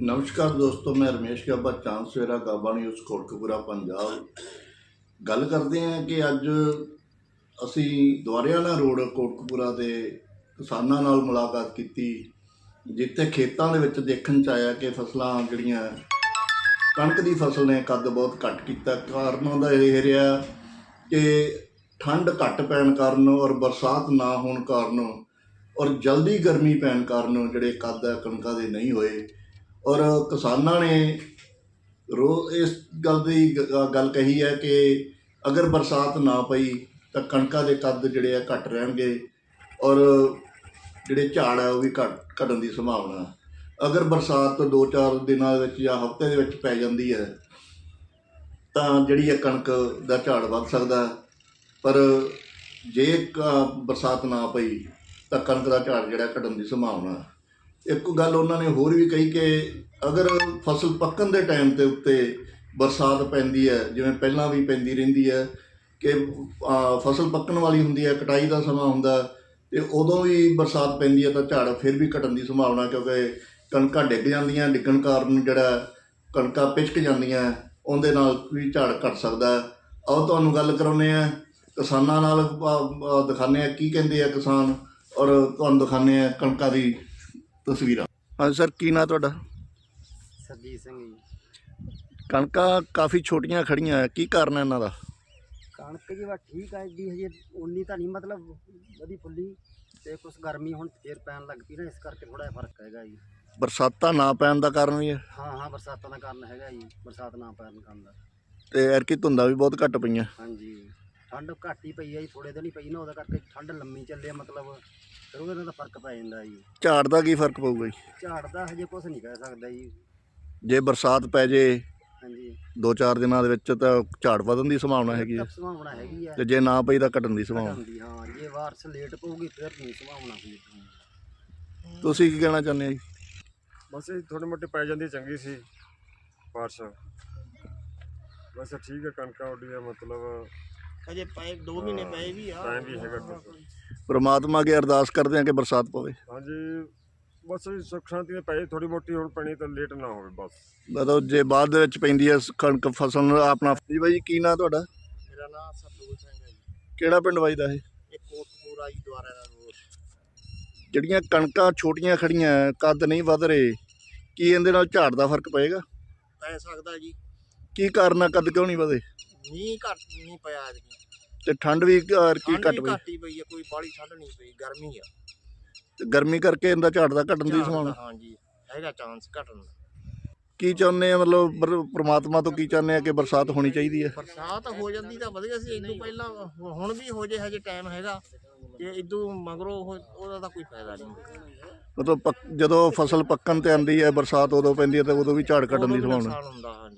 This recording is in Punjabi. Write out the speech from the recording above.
ਨਮਸਕਾਰ ਦੋਸਤੋ, ਮੈਂ ਰਮੇਸ਼ ਗੱਬਾ, ਚਾਂਸਵੇਰਾ ਗਾਬਾ ਨਿਊਜ਼, ਕੋਟਕਪੂਰਾ, ਪੰਜਾਬ। ਗੱਲ ਕਰਦੇ ਹਾਂ ਕਿ ਅੱਜ ਅਸੀਂ ਦੁਆਰਿਆਣਾ ਰੋਡ, ਕੋਟਕਪੂਰਾ ਦੇ ਕਿਸਾਨਾਂ ਨਾਲ ਮੁਲਾਕਾਤ ਕੀਤੀ, ਜਿੱਥੇ ਖੇਤਾਂ ਦੇ ਵਿੱਚ ਦੇਖਣ ਚ ਆਇਆ ਕਿ ਫਸਲਾਂ ਜਿਹੜੀਆਂ ਕਣਕ ਦੀ ਫਸਲ ਨੇ, ਕੱਦ ਬਹੁਤ ਘੱਟ ਕੀਤਾ। ਕਾਰਨ ਉਹਦਾ ਇਹ ਰਿਹਾ ਕਿ ਠੰਡ ਘੱਟ ਪੈਣ ਕਾਰਨ ਔਰ ਬਰਸਾਤ ਨਾ ਹੋਣ ਕਾਰਨ ਔਰ ਜਲਦੀ ਗਰਮੀ ਪੈਣ ਕਾਰਨ ਜਿਹੜੇ ਕੱਦ ਹੈ ਕਣਕਾਂ ਦੇ ਨਹੀਂ ਹੋਏ। ਔਰ ਕਿਸਾਨਾਂ ਨੇ ਰੋ, ਇਸ ਗੱਲ ਦੀ ਗੱਲ ਕਹੀ ਹੈ ਕਿ ਅਗਰ ਬਰਸਾਤ ਨਾ ਪਈ ਤਾਂ ਕਣਕਾਂ ਦੇ ਕੱਦ ਜਿਹੜੇ ਆ ਘੱਟ ਰਹਿਣਗੇ ਔਰ ਜਿਹੜੇ ਝਾੜ ਆ ਉਹ ਵੀ ਘੱਟ, ਘਟਣ ਦੀ ਸੰਭਾਵਨਾ ਅਗਰ ਬਰਸਾਤ 2-4 ਦਿਨਾਂ ਦੇ ਵਿੱਚ ਜਾਂ ਹਫ਼ਤੇ ਦੇ ਵਿੱਚ ਪੈ ਜਾਂਦੀ ਹੈ ਤਾਂ ਜਿਹੜੀ ਹੈ ਕਣਕ ਦਾ ਝਾੜ ਵੱਧ ਸਕਦਾ ਪਰ ਜੇ ਕ- ਬਰਸਾਤ ਨਾ ਪਈ ਤਾਂ ਕਣਕ ਦਾ ਝਾੜ ਜਿਹੜਾ ਘਟਣ ਦੀ ਸੰਭਾਵਨਾ ਹੈ। ਇੱਕ ਗੱਲ ਉਹਨਾਂ ਨੇ ਹੋਰ ਵੀ ਕਹੀ ਕਿ ਅਗਰ ਫਸਲ ਪੱਕਣ ਦੇ ਟਾਈਮ ਤੇ ਉੱਤੇ ਬਰਸਾਤ ਪੈਂਦੀ ਹੈ ਜਿਵੇਂ ਪਹਿਲਾਂ ਵੀ ਪੈਂਦੀ ਰਹਿੰਦੀ ਹੈ ਕਿ ਫਸਲ ਪੱਕਣ ਵਾਲੀ ਹੁੰਦੀ ਹੈ ਕਟਾਈ ਦਾ ਸਮਾਂ ਹੁੰਦਾ ਹੈ, ਤੇ ਉਦੋਂ ਵੀ ਬਰਸਾਤ ਪੈਂਦੀ ਹੈ ਤਾਂ ਝਾੜ ਫਿਰ ਵੀ ਘਟਣ ਦੀ ਸੰਭਾਵਨਾ ਕਿਉਂਕਿ ਕਣਕਾਂ ਡਿੱਗ ਜਾਂਦੀਆਂ ਡਿੱਗਣ ਕਾਰਨ ਜਿਹੜਾ ਕਣਕਾਂ ਪਿਚਕ ਜਾਂਦੀਆਂ ਉਹਦੇ ਨਾਲ ਵੀ ਝਾੜ ਘਟ ਸਕਦਾ। ਆਓ ਤੁਹਾਨੂੰ ਗੱਲ ਕਰਾਉਂਦੇ ਆ ਕਿਸਾਨਾਂ ਨਾਲ ਆ, ਆ, ਦਿਖਾਉਂਦੇ ਆ ਕੀ ਕਹਿੰਦੇ ਆ ਕਿਸਾਨ ਔਰ ਤੁਹਾਨੂੰ ਦਿਖਾਉਂਦੇ ਆ ਕਣਕਾਂ ਦੀ ਤਸਵੀਰਾਂ। ਹਾਂਜੀ ਸਰ ਕੀ ਨਾਂ ਤੁਹਾਡਾ? ਸਰਜੀਤ ਸਿੰਘ ਜੀ। ਕਣਕਾਂ ਕਾਫੀ ਛੋਟੀਆਂ ਖੜੀਆਂ ਹੈ ਕੀ ਕਾਰਨ ਹੈ ਇਹਨਾਂ ਦਾ? ਕਣਕ ਜੀ ਵਾ ਠੀਕ ਆ ਜੀ ਹਜੇ ਉਨੀ ਤਾਂ ਨਹੀਂ ਮਤਲਬ ਵਧੀ ਫੁੱਲੀ ਤੇ ਕੁਛ ਗਰਮੀ ਹੁਣ ਫੇਰ ਪੈਣ ਲੱਗ ਪਈ ਨਾ ਇਸ ਕਰਕੇ ਥੋੜਾ ਜਿਹਾ ਫ਼ਰਕ ਹੈਗਾ ਜੀ। ਬਰਸਾਤਾਂ ਨਾ ਪੈਣ ਦਾ ਕਾਰਨ ਵੀ ਹੈ ਹਾਂ ਹਾਂ ਬਰਸਾਤਾਂ ਦਾ ਕਾਰਨ ਹੈਗਾ ਜੀ ਬਰਸਾਤ ਨਾ ਪੈਣ ਕਾਰਨ ਦਾ। ਤੇ ਐਰਕੀ ਧੁੰਦਾਂ ਵੀ ਬਹੁਤ ਘੱਟ ਪਈਆਂ। ਹਾਂਜੀ। ਠੰਡ ਘੱਟ ਹੀ ਪਈ ਆ ਜੀ ਥੋੜੇ ਦਿਨ ਹੀ ਪਈ ਨਾ ਉਹਦਾ ਕਰਕੇ ਠੰਡ ਲੰਮੀ ਚੱਲੀ ਆ ਮਤਲਬ ਫਿਰ ਉਹਦੇ ਨਾਲ ਤਾਂ ਫ਼ਰਕ ਪੈ ਜਾਂਦਾ ਜੀ। ਝਾੜ ਦਾ ਕੀ ਫ਼ਰਕ ਪਊਗਾ ਜੀ? ਝਾੜ ਦਾ ਹਜੇ ਕੁਝ ਨਹੀਂ ਕਹਿ ਸਕਦਾ ਜੀ। ਜੇ ਬਰਸਾਤ ਪੈ ਜੇ ਹਾਂਜੀ। 2-4 ਦਿਨਾਂ ਦੇ ਵਿੱਚ ਤਾਂ ਝਾੜ ਵਧਣ ਦੀ ਸੰਭਾਵਨਾ ਹੈਗੀ ਹੈ ਤਾਂ ਸੰਭਾਵਨਾ ਹੈਗੀ ਆ। ਤੇ ਜੇ ਨਾ ਪਈ ਤਾਂ ਘਟਣ ਦੀ ਸੰਭਾਵਨਾ। ਦੀ ਹਾਂ ਜੇ ਵਾਰਸ ਲੇਟ ਪਊਗੀ ਫਿਰ ਨਹੀਂ ਸੰਭਾਵਨਾ ਕੋਈ ਤੁਸੀਂ ਕੀ ਕਹਿਣਾ ਚਾਹੁੰਦੇ ਆ ਜੀ? ਬਸ ਇਹ ਥੋੜੇ ਮੋਟੇ ਪੈ ਜਾਂਦੀ ਚੰਗੀ ਸੀ ਬਾਰਿਸ਼ ਬਸ ਠੀਕ ਹੈ ਕਣਕਾਂ ਉੱਡੀਆਂ ਮਤਲਬ ਹਜੇ ਪਏ 2 ਮਹੀਨੇ ਪਏ ਵੀ ਆ। ਟਾਈਮ ਵੀ ਹੈਗਾ ਕੁਛ। ਪ੍ਰਮਾਤਮਾ ਅੱਗੇ ਅਰਦਾਸ ਕਰਦੇ ਆ ਕਿ ਬਰਸਾਤ ਪਵੇ। ਹਾਂਜੀ ਬਸ ਇਹ ਸੁੱਖ ਸ਼ਾਂਤੀ ਨਾਲ ਪਏ ਥੋੜੀ ਮੋਟੀ ਹੁਣ ਪੈਣੀ ਤਾਂ ਲੇਟ ਨਾ ਹੋਵੇ ਬਸ। ਮਤਲਬ ਜੇ ਬਾਅਦ ਦੇ ਵਿੱਚ ਪੈਂਦੀ ਹੈ ਕਣਕ ਫਸਲ ਨੂੰ ਆਪਣਾ ਜੀ ਬਾਈ ਜੀ ਕੀ ਨਾਂ ਤੁਹਾਡਾ? ਮੇਰਾ ਨਾਮ ਸਰਦੂਲ ਸਿੰਘ ਹੈ ਜੀ। ਕਿਹੜਾ ਪਿੰਡ ਵੱਜਦਾ ਇਹ? ਇਹ ਕੋਟਪੂਰਾ ਜੀ ਦੁਆਰਾ ਦਾ ਰੋਡ। ਜਿਹੜੀਆਂ ਕਣਕਾਂ ਛੋਟੀਆਂ ਖੜੀਆਂ ਹੈ, ਕੱਦ ਨਹੀਂ ਵਧ ਰਹੇ ਕੀ ਇਹਦੇ ਨਾਲ ਝਾੜ ਦਾ ਫ਼ਰਕ ਪਏਗਾ? ਪੈ ਸਕਦਾ ਜੀ। ਕੀ ਕਾਰਨ ਆ ਕੱਦ ਕਿਉਂ ਨਹੀਂ ਵਧੇ? ਮੀਂਹ ਘੱਟ ਨਹੀਂ ਪਿਆ ਅੱਜ ਤੇ ਠੰਡ ਵੀ ਅਹ, ਕੀ ਠੰਡ ਘੱਟ ਵੀ ਪਈ? ਘੱਟ ਹੀ ਪਈ ਹੈ ਕੋਈ ਬਾਲੀ ਠੰਡ ਨਹੀਂ ਪਈ ਗਰਮੀ ਆ। ਤੇ ਗਰਮੀ ਕਰਕੇ ਇਹਦਾ ਝਾੜ ਦਾ ਘਟਣ ਦੀ ਸੰਭਾਵਨਾ? ਹਾਂਜੀ ਹੈਗਾ ਚਾਂਸ ਘਟਣ ਦਾ। ਕੀ ਚਾਹੁੰਦੇ ਆ ਮਤਲਬ ਬਰ- ਪ੍ਰਮਾਤਮਾ ਤੋਂ ਕੀ ਚਾਹੁੰਦੇ ਆ ਕਿ ਬਰਸਾਤ ਹੋਣੀ ਚਾਹੀਦੀ ਹੈ? ਬਰਸਾਤ ਹੋ ਜਾਂਦੀ ਤਾਂ ਵਧੀਆ ਸੀ ਇਦੋਂ ਪਹਿਲਾਂ ਹੁ- ਹੁਣ ਵੀ ਹੋ ਜੇ ਹਜੇ ਟਾਈਮ ਹੈਗਾ ਤੇ ਇਦੋਂ ਮਗਰੋਂ ਉਹ- ਉਹਦਾ ਤਾਂ ਕੋਈ ਫਾਇਦਾ ਨਹੀਂ। ਮਤਲਬ ਪੱਕ- ਜਦੋਂ ਫਸਲ ਪੱਕਣ ਤੇ ਆਂਦੀ ਹੈ ਬਰਸਾਤ ਉਦੋਂ ਪੈਂਦੀ ਹੈ ਤੇ ਉਦੋਂ ਵੀ ਝਾੜ ਘਟਣ ਦੀ ਉਦੋਂ ਵੀ ਸੰਭਾਵਨਾ। ਨੁਕਸਾਨ ਹੁੰਦਾ ਹਾਂਜੀ।